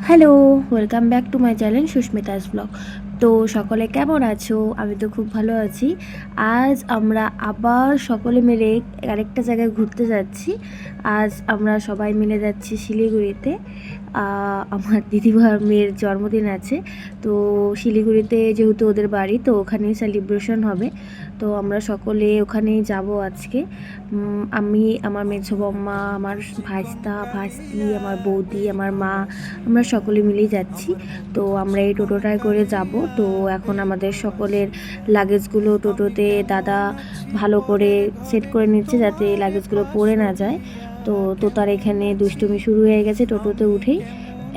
Hello welcome back to my channel Susmita's vlog তো সকলে কেমন আছো? আমি তো খুব ভালো আছি। আজ আমরা আবার সকলে মিলে আরেকটা জায়গায় ঘুরতে যাচ্ছি। আজ আমরা সবাই মিলে যাচ্ছি শিলিগুড়িতে। আমার দিদিভার মেয়ের জন্মদিন আছে। তো শিলিগুড়িতে যেহেতু ওদের বাড়ি, তো ওখানেই সেলিব্রেশন হবে। তো আমরা সকলে ওখানেই যাব আজকে। আমি, আমার মেঝো বম্মা, আমার ভাইস্তা ভাস্তি আমার বৌদি, আমার মা, আমরা সকলে মিলেই যাচ্ছি। তো আমরা এই টোটোটায় করে যাব। তো এখন আমাদের সকলের লাগেজগুলো টোটোতে দাদা ভালো করে সেট করে নিচ্ছে যাতে লাগেজগুলো পড়ে না যায়। তো তোতার এখানে দুষ্টুমি শুরু হয়ে গেছে টোটোতে উঠেই।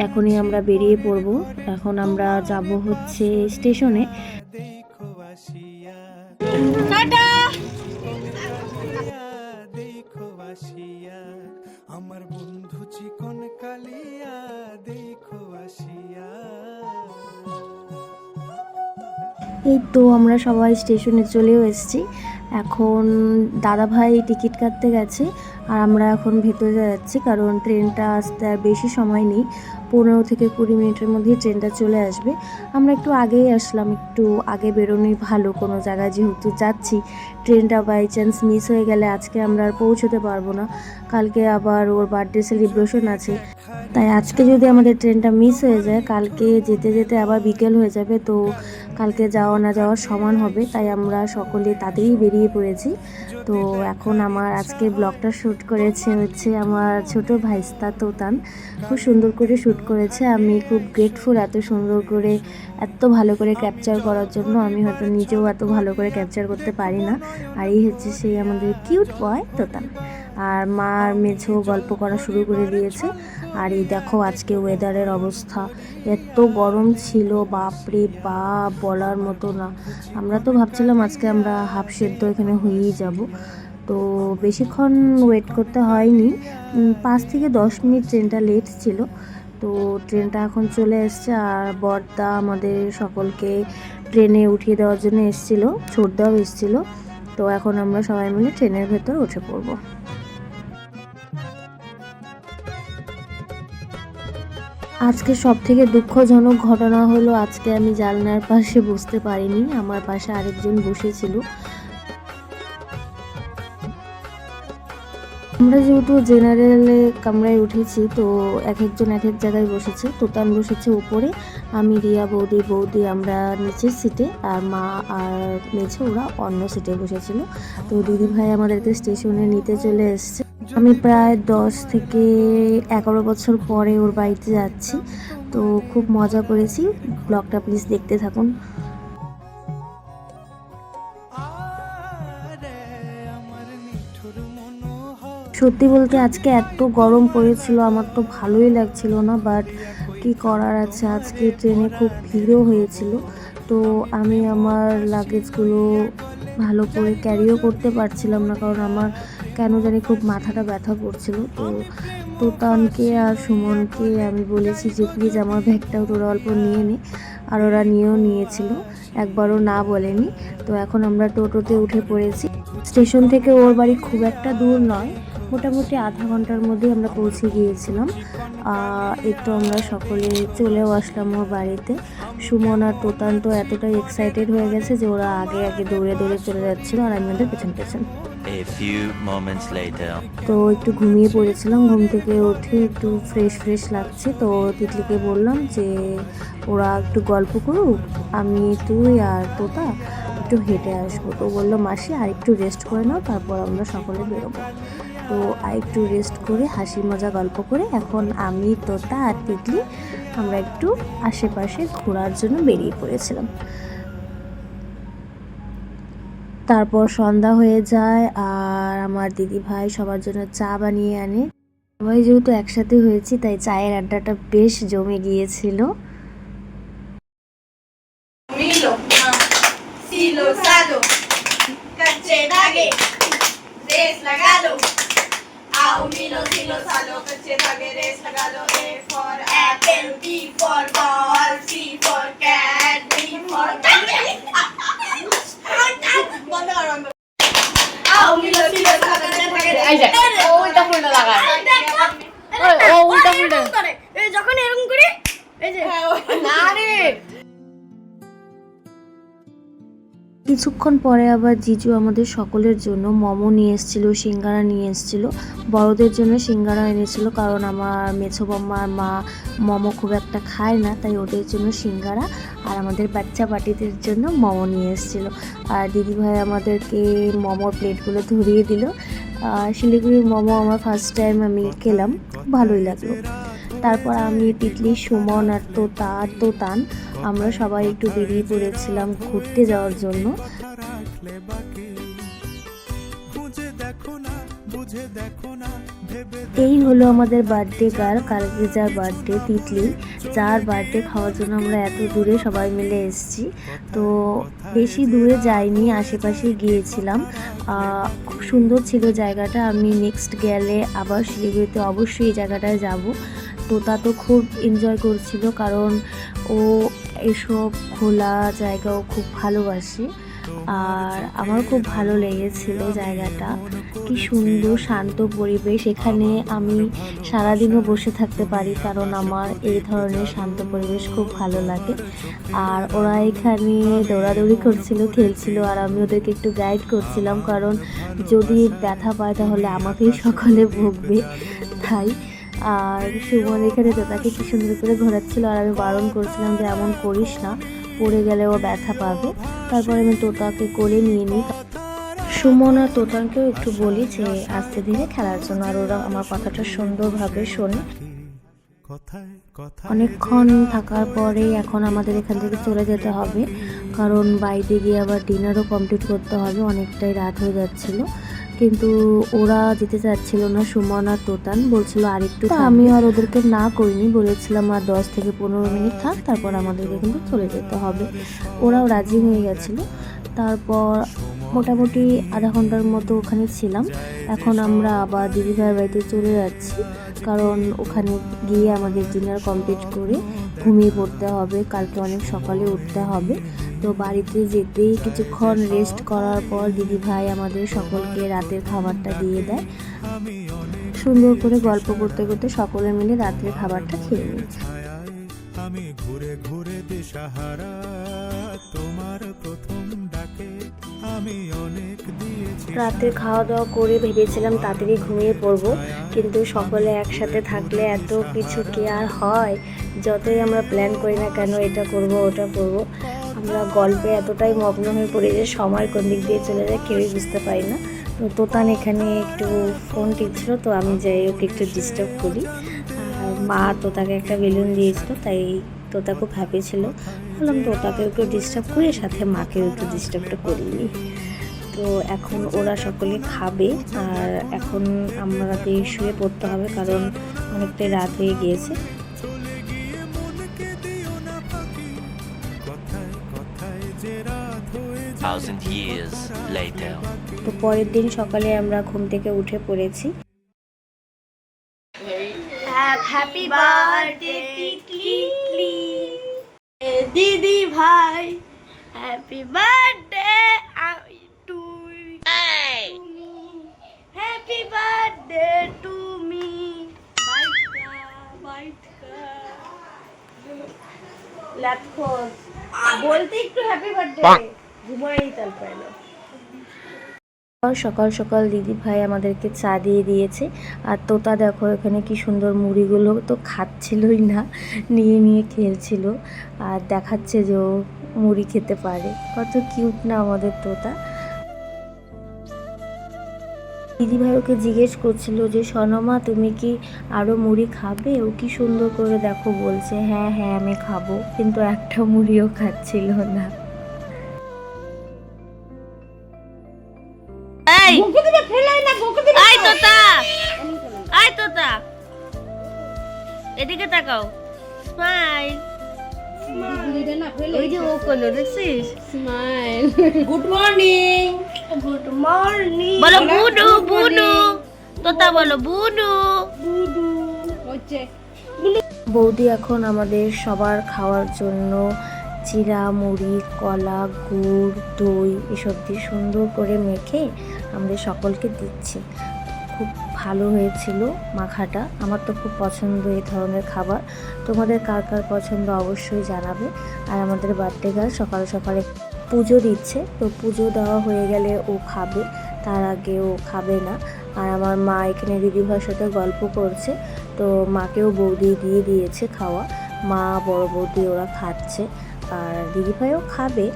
এখনই আমরা বেরিয়ে পড়ব। এখন আমরা যাব হচ্ছে স্টেশনে। আমার বন্ধু চিকন কালিয়া দেখো আসিয়া। এই তো আমরা সবাই স্টেশনে চলেও এসেছি। এখন দাদা ভাই টিকিট কাটতে গেছে আর আমরা এখন ভেতরে যাচ্ছি, কারণ ট্রেনটা আসতে আর বেশি সময় নেই। পনেরো থেকে কুড়ি মিনিটের মধ্যেই ট্রেনটা চলে আসবে। আমরা একটু আগেই আসলাম, একটু আগে বেরোনোই ভালো কোনো জায়গায় যেহেতু যাচ্ছি। ট্রেনটা বাই চান্স মিস হয়ে গেলে আজকে আমরা আর পৌঁছতে পারব না। কালকে আবার ওর বার্থডে সেলিব্রেশন আছে। তাই আজকে যদি আমাদের ট্রেনটা মিস হয়ে যায়, কালকে যেতে যেতে আবার বিকেল হয়ে যাবে, তো কালকে যাওয়া না যাওয়ার সমান হবে তাই আমরা সকলে তাড়াতাড়ি বেরিয়ে পড়েছি। তো এখন আমার আজকে ব্লগটা শ্যুট করেছে হচ্ছে আমার ছোট ভাইস্তা তোতান। খুব সুন্দর করে শ্যুট করেছে। আমি খুব গ্রেটফুল এত সুন্দর করে, এত ভালো করে ক্যাপচার করার জন্য আমি হয়তো নিজেও এত ভালো করে ক্যাপচার করতে পারি না। আর এই হচ্ছে সেই আমাদের কিউট বয় তোতান। আর মার আর মেঝো গল্প করা শুরু করে দিয়েছে। আর এই দেখো আজকে ওয়েদারের অবস্থা। এত গরম ছিল, বাপরে বাপ, বলার মতো না। আমরা তো ভাবছিলাম আজকে আমরা হাফ সেদ্ধ এখানে হয়েই যাব। তো বেশিক্ষণ ওয়েট করতে হয়নি। পাঁচ থেকে দশ মিনিট ট্রেনটা লেট ছিল। তো ট্রেনটা এখন চলে এসছে আর বর্দা আমাদের সকলকে ট্রেনে উঠিয়ে দেওয়ার জন্য এসেছিল ছোটদাও এসেছিল। তো এখন আমরা সবাই মিলে ট্রেনের ভেতর উঠে পড়ব। আজকে সব থেকে দুঃখজনক ঘটনা হলো, আজকে আমি জানলার পাশে বসতে পারিনি। আমার পাশে আরেকজন বসেছিল। আমরা যেহেতু জেনারেলে কামরায় উঠেছি, তো এক একজন এক এক জায়গায় বসেছে। তোতান বসেছে উপরে আমি রিয়া বৌদি বৌদি আমরা নিচের সিটে আর মা আর মেঝে ওরা অন্য সিটে বসেছিল। তো দিদি ভাই আমাদেরকে স্টেশনে নিতে চলে এসছে। আমি প্রায় দশ থেকে এগারো বছর পরে ওর বাড়িতে যাচ্ছি। তো খুব মজা করেছি। ব্লগটা প্লিজ দেখতে থাকুন। সত্যি বলতে আজকে এত গরম পড়েছিল, আমার তো ভালোই লাগছিল না বাট কি করার আছে? আজকে ট্রেনে খুব ভিড়ও হয়েছিল, তো আমি আমার লাগেজগুলো ভালো করে ক্যারিও করতে পারছিলাম না, কারণ আমার কেন জানি খুব মাথাটা ব্যথা করছিল। তো তোতানকে আর সুমনকে আমি বলেছি যে প্লিজ আমার ব্যাগটাও তোরা অল্প নিয়ে নে। আর ওরা নিয়েও নিয়েছিল, একবারও না বলেনি। তো এখন আমরা টোটোতে উঠে পড়েছি। স্টেশন থেকে ওর বাড়ি খুব একটা দূর নয় মোটামুটি আধা ঘণ্টার মধ্যে আমরা পৌঁছে গিয়েছিলাম। এই তো আমরা সকলে চলেও আসলাম ওর বাড়িতে। সুমন আর তোতান তো এতটাই এক্সাইটেড হয়ে গেছে যে ওরা আগে আগে দৌড়ে দৌড়ে চলে যাচ্ছিল আর আমি ওদের পেছন পেছন. তো একটু ঘুমিয়ে পড়েছিলাম ঘুম থেকে উঠে একটু ফ্রেশ ফ্রেশ লাগছে। তো তিতলিকে বললাম যে ওরা একটু গল্প করুক আমি তুই আর তোতা একটু হেঁটে আসব। তো বলল মাসি আর একটু রেস্ট করে নাও তারপর আমরা সকলে বেরোবো। তো একটু রেস্ট করে হাসি মজা গল্প করে এখন আমি তোতা আর তিতলি আমরা একটু আশেপাশে ঘোরার জন্য বেরিয়ে পড়েছিলাম। তারপর সন্ধ্যা হয়ে যায় আর আমার দিদি ভাই সবার জন্য চা বানিয়ে আনে। সবাই যেহেতু একসাথে হয়েছি তাই চায়ের আড্ডাটা বেশ জমে গিয়েছিল। salo, caccenaghe, res lagalo. A un milo, silo, salo, caccenaghe, res lagalo. A for apple, B for ball, C for cat, D for বন্ধ কর বন্ধ কর। A un milo, silo, salo, caccenaghe, res এই যে, ও উল্টা কিছুক্ষণ পরে আবার জিজু আমাদের সকলের জন্য মোমো নিয়ে এসেছিল, সিঙ্গারা নিয়ে এসেছিল। বড়দের জন্য সিঙ্গারা এনেছিল কারণ আমার মেছো বম্মার মা মোমো খুব একটা খায় না, তাই ওদের জন্য সিঙ্গারা আর আমাদের বাচ্চা পাটিদের জন্য মোমো নিয়ে এসেছিল। আর দিদিভাই আমাদেরকে মোমোর প্লেটগুলো ধরিয়ে দিল। আর শিলিগুড়ির মোমো আমার ফার্স্ট টাইম আমি খেলাম ভালোই লাগল। তারপর আমি তিতলি, সুমন আর তোতা, আর তোতান, আমরা সবাই একটু বেরিয়ে পড়েছিলাম ঘুরতে যাওয়ার জন্য। এই হলো আমাদের বার্থডে গার্ল কালকে যার বার্থডে তিতলি, যার বার্থডে খাওয়ার জন্য আমরা এত দূরে সবাই মিলে এসেছি। তো বেশি দূরে যাইনি, আশেপাশে গিয়েছিলাম। খুব সুন্দর ছিল জায়গাটা, আমি নেক্সট গেলে আবার শিলিগুড়িতে অবশ্যই এই জায়গাটায় যাব। তোতা তো খুব এনজয় করছিল কারণ ও এসব খোলা জায়গাও খুব ভালোবাসে। আর আমার খুব ভালো লেগেছিল জায়গাটা। কি সুন্দর, শান্ত পরিবেশ। এখানে আমি সারাদিনও বসে থাকতে পারি কারণ আমার এই ধরনের শান্ত পরিবেশ খুব ভালো লাগে। আর ওরা এখানে দৌড়াদৌড়ি করছিল, খেলছিল আর আমি ওদেরকে একটু গাইড করছিলাম কারণ যদি ব্যথা পায় তাহলে আমাকেই সকলে ভুগবে। তাই আর সুমন এখানে তোতাকে কি সুন্দর করে ঘোরাচ্ছিল আর আমি বারণ করছিলাম যে এমন করিস না, পড়ে গেলে ও ব্যথা পাবে। তারপরে আমি তোতাকে কোলে নিয়ে নিই। সুমন আর তোতানকেও একটু বলি যে, আস্তে ধীরে খেলার জন্য আর ওরা আমার কথাটা সুন্দরভাবে শোনে। অনেকক্ষণ থাকার পরে এখন আমাদের এখান থেকে চলে যেতে হবে। কারণ বাইরে গিয়ে আবার ডিনারও কমপ্লিট করতে হবে, অনেকটাই রাত হয়ে যাচ্ছিল। কিন্তু ওরা যেতে চাচ্ছিল না সুমন আর তোতান। বলছিল আরেকটু আমি আর ওদেরকে না করিনি বলেছিলাম আর দশ থেকে পনেরো মিনিট থাক তারপর আমাদেরকে কিন্তু চলে যেতে হবে। ওরাও রাজি হয়ে গেছিল। তারপর মোটামুটি আধা ঘণ্টার মতো ওখানে ছিলাম। এখন আমরা আবার দিদিভাইয়ের বাড়িতে চলে যাচ্ছি কারণ ওখানে গিয়ে আমাদের ডিনার কমপ্লিট করে ঘুমিয়ে পড়তে হবে, কালকে অনেক সকালে উঠতে হবে। তো বাড়িতে যেতেই কিছুক্ষণ রেস্ট করার পর দিদি ভাই আমাদের সকলকে রাতের খাবারটা দিয়ে দেয়। সুন্দর করে গল্প করতে করতে সকলে মিলে রাতের খাবারটা খেয়ে নিই আমি ঘুরে ঘুরে দিশাহারা। তোমার প্রথম ডাকে আমি অনেক দিয়েছি রাতের খাওয়া দাওয়া করে ভেবেছিলাম তাড়াতাড়ি ঘুমিয়ে পড়ব, কিন্তু সকলে একসাথে থাকলে এত কিছু কি আর হয়? যতই আমরা প্ল্যান করি না কেন এটা করব, ওটা করব, আমরা গল্পে এতটাই মগ্ন হয়ে পড়ি যে সময় কোন দিক দিয়ে চলে যায় কেউই বুঝতে পারি না। তো তোতান এখানে একটু ফোন টিপছিল, তো আমি যাই ওকে একটু ডিস্টার্ব করি। মা তোতাকে একটা বেলুন দিয়েছিল, তাই তোতা খুব হ্যাপি ছিল। বললাম তোতাকে একটু ডিস্টার্ব করে সাথে মাকেও একটু ডিস্টার্বটা করিনি তো এখন ওরা সকলে খাবে আর এখন আমাদের শুয়ে পড়তে হবে কারণ অনেকটাই রাত হয়ে গিয়েছে. তো পরের দিন সকালে আমরা ঘুম থেকে উঠে পড়েছি। হ্যাপি বার্থডে দিদি ভাই। Happy birthday to happy birthday to me বলতে একটু হ্যাপি বার্থডে ঘুমাই তাল পাইলো সকাল সকাল দিদি ভাই আমাদেরকে চা দিয়ে দিয়েছে। আর তোতা দেখো এখানে কি সুন্দর মুড়িগুলো তো খাচ্ছিলই না, নিয়ে নিয়ে খেলছিল। আর দেখাচ্ছে যে ও মুড়ি খেতে পারে। কত কিউট না আমাদের তোতা। দিদিভাই ওকে জিজ্ঞেস করছিল যে, সনমা, তুমি কি আরও মুড়ি খাবে? ও কি সুন্দর করে দেখো বলছে হ্যাঁ হ্যাঁ আমি খাব। কিন্তু একটা মুড়িও খাচ্ছিল না। তাকাও স্মাইল ওই যে ও করল দেখছিস? Smile good morning good morning বলো বুডু বুডু তোতা বলো বুডু বুডু বৌদি এখন আমাদের সবার খাওয়ার জন্য চিরা মুড়ি কলা গুড় দই এসব দিয়ে সুন্দর করে মেখে আমাদের সকলকে দিচ্ছে। খুব ভালো হয়েছিল মাখাটা। আমার তো খুব পছন্দ এই ধরনের খাবার। তোমাদের কার কার পছন্দ অবশ্যই জানাবে। আর আমাদের বার্থডে গার্ল সকালে সকালে পুজো দিচ্ছে, তো পুজো দেওয়া হয়ে গেলে ও খাবে। তার আগে ও খাবে না। আর আমার মা এখানে দিদিভাইয়ের সাথে গল্প করছে, তো মাকেও বৌদি দিয়ে দিয়েছে খাওয়া। মা, বড় বৌদি ওরা খাচ্ছে। আর দিদিভাইও খাবে।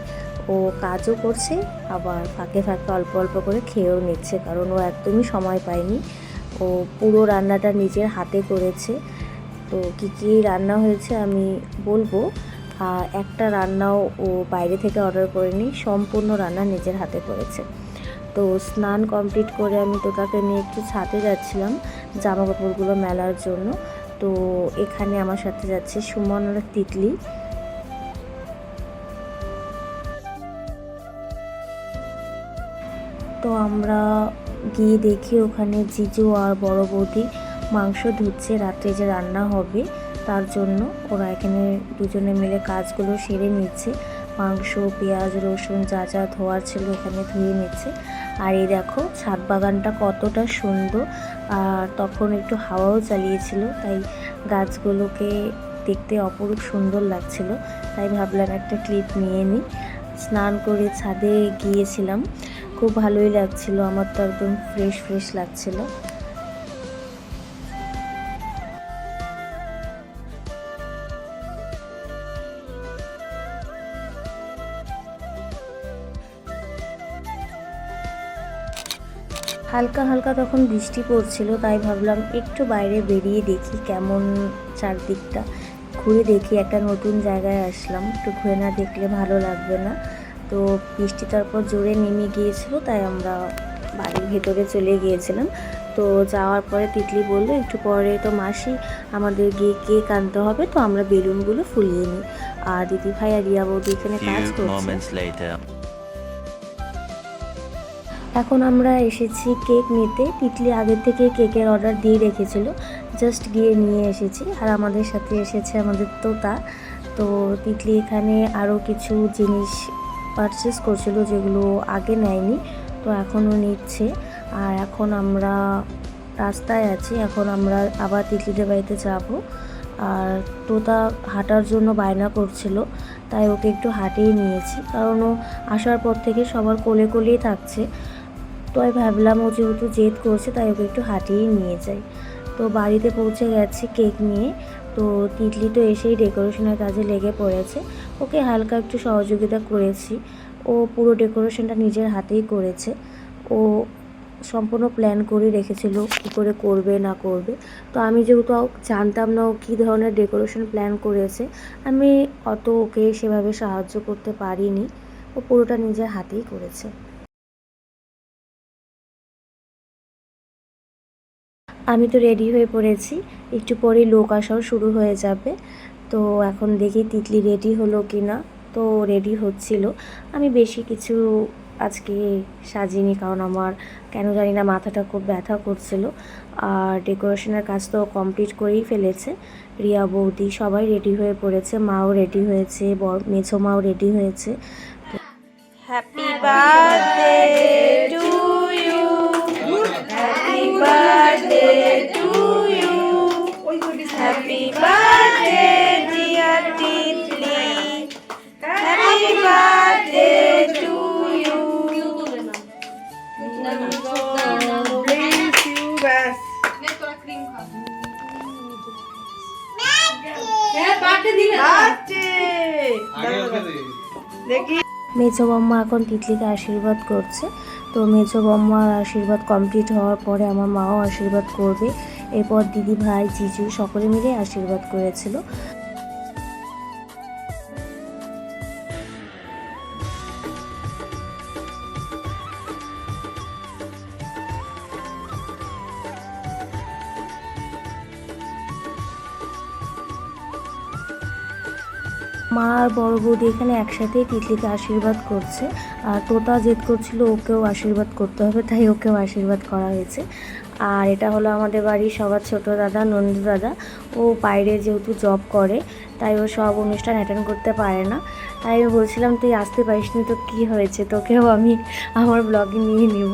ও কাজও করছে, আবার ফাঁকে ফাঁকে অল্প অল্প করে খেয়েও নিচ্ছে, কারণ ও একদমই সময় পায়নি। ও পুরো রান্নাটা নিজের হাতে করেছে। তো কী কী রান্না হয়েছে আমি বলব। একটা রান্নাও ও বাইরে থেকে অর্ডার করেনি, সম্পূর্ণ রান্না নিজের হাতে করেছে। তো স্নান কমপ্লিট করে আমি তোতাকে নিয়ে একটু ছাদে যাচ্ছিলাম জামা কাপড়গুলো মেলার জন্য। তো এখানে আমার সাথে যাচ্ছে সুমন আর তিতলি। তো আমরা গিয়ে দেখি ওখানে জিজু আর বড় বৌদি মাংস ধুচ্ছে, রাত্রে যে রান্না হবে তার জন্য। ওরা এখানে দুজনে মিলে কাজগুলো সেরে নিচ্ছে। মাংস, পেঁয়াজ, রসুন যা যা ধোয়ার ছিল এখানে ধুয়ে নিচ্ছে। আর এই দেখো, ছাদ বাগানটা কতটা সুন্দর। আর তখন একটু হাওয়াও চালিয়েছিল, তাই গাছগুলোকে দেখতে অপরূপ সুন্দর লাগছিল। তাই ভাবলাম একটা ক্লিপ নিয়ে নিই। স্নান করে ছাদে গিয়েছিলাম। খুব ভালোই লাগছিল, আমার তো একদম ফ্রেশ ফ্রেশ লাগছিল। হালকা হালকা তখন বৃষ্টি পড়ছিল, তাই ভাবলাম একটু বাইরে বেরিয়ে দেখি কেমন চারদিকটা। ঘুরে দেখি একটা নতুন জায়গায় আসলাম, একটু ঘুরে না দেখলে ভালো লাগবে না। তো বৃষ্টি তারপর জোরে নেমে গিয়েছিল তাই আমরা বাড়ির ভেতরে চলে গিয়েছিলাম। তো যাওয়ার পরে তিতলি বলল একটু পরে তো মাসি আমাদের গিয়ে কেক আনতে হবে তো আমরা বেলুনগুলো ফুলিয়ে নিই। আর দিদি ভাই আর রিয়া বৌদি এখানে কাজ করছে। এখন আমরা এসেছি কেক নিতে। তিতলি আগের থেকে কেকের অর্ডার দিয়ে রেখেছিল। জাস্ট গিয়ে নিয়ে এসেছি। আর আমাদের সাথে এসেছে আমাদের তোতা। তো তিতলি এখানে আরও কিছু জিনিস পারচেস করছিল যেগুলো আগে নেয়নি, তো এখনও নিচ্ছে। আর এখন আমরা রাস্তায় আছি, এখন আমরা আবার তিতলিদের বাড়িতে যাব। আর তোতা হাঁটার জন্য বায়না করছিল, তাই ওকে একটু হাঁটিয়ে নিয়েছি। কারণ ও আসার পর থেকে সবার কোলে কোলেই থাকছে। তো আমি ভাবলাম, ও যেহেতু জেদ করছে, তাই ওকে একটু হাঁটিয়েই নিয়ে যাই। তো বাড়িতে পৌঁছে গেছে কেক নিয়ে। তো তিতলি তো এসেই ডেকোরেশনের কাজে লেগে পড়েছে। ওকে হালকা একটু সহযোগিতা করেছি। ও পুরো ডেকোরেশনটা নিজের হাতেই করেছে। ও সম্পূর্ণ প্ল্যান করে রেখেছিল কী করে করবে, না করবে। তো আমি যেহেতু জানতাম না ও কী ধরনের ডেকোরেশন প্ল্যান করেছে, আমি অত ওকে সেভাবে সাহায্য করতে পারিনি। ও পুরোটা নিজের হাতেই করেছে। আমি তো রেডি হয়ে পড়েছি। একটু পরেই লোক আসাও শুরু হয়ে যাবে। তো এখন দেখি তিতলি রেডি হলো কি না তো রেডি হচ্ছিল। আমি বেশি কিছু আজকে সাজিনি কারণ আমার কেন জানি না মাথাটা খুব ব্যথা করছিল। আর ডেকোরেশনের কাজ তো কমপ্লিট করেই ফেলেছে। রিয়া বৌদি সবাই রেডি হয়ে পড়েছে, মাও রেডি হয়েছে বড় মেঝো মাও রেডি হয়েছে। Happy birthday to you happy birthday to you happy birthday মেজো বম্মা এখন তিতলিকে আশীর্বাদ করছে। তো মেজো বম্মার আশীর্বাদ কমপ্লিট হওয়ার পরে আমার মাও আশীর্বাদ করবে। এরপর দিদি ভাই জিজু সকলে মিলে আশীর্বাদ করেছিল। মা আর বড় বৌদি এখানে একসাথেই তিতলিকে আশীর্বাদ করছে। আর তোতা জেদ করছিল ওকেও আশীর্বাদ করতে হবে, তাই ওকেও আশীর্বাদ করা হয়েছে। আর এটা হলো আমাদের বাড়ির সবার ছোট দাদা, নন্দু দাদা। ও বাইরে যেহেতু জব করে, তাই ও সব অনুষ্ঠান অ্যাটেন্ড করতে পারে না। তাই আমি বলছিলাম, তুই আসতে পারিস নি তো কী হয়েছে? তোকেও আমি আমার ব্লগে নিয়ে নিব।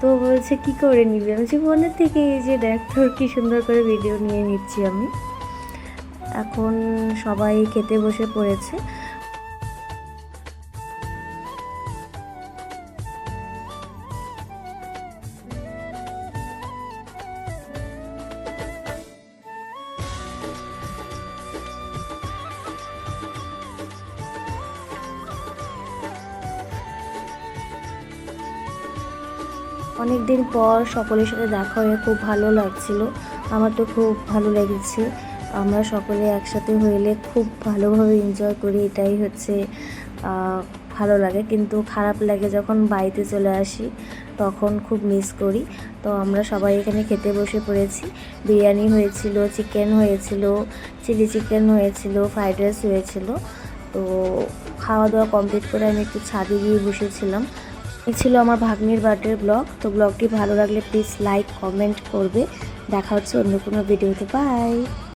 তো বলছে, কি করে নিবি? আমি বলছি, ফোনের থেকে, এই যে দেখ তোর কী সুন্দর করে ভিডিও নিয়ে নিচ্ছি আমি। এখন সবাই খেতে বসে পড়েছে। অনেক দিন পর সকলের সাথে দেখা হয়ে খুব ভালো লাগছিল। আমার তো খুব ভালো লেগেছে। আমরা সকলে একসাথে হইলে খুব ভালোভাবে এনজয় করি, এটাই হচ্ছে ভালো লাগে। কিন্তু খারাপ লাগে যখন বাড়িতে চলে আসি, তখন খুব মিস করি। তো আমরা সবাই এখানে খেতে বসে পড়েছি। বিরিয়ানি হয়েছিল চিকেন হয়েছিল চিলি চিকেন হয়েছিল ফ্রাইড রাইস হয়েছিল। তো খাওয়া দাওয়া কমপ্লিট করে আমি একটু ছাদে গিয়ে বসেছিলাম। এই ছিল আমার ভাগ্নির বার্থডের ব্লগ তো ব্লগটি ভালো লাগলে প্লিজ লাইক কমেন্ট করবে। দেখা হচ্ছে অন্য কোনো ভিডিওতে বাই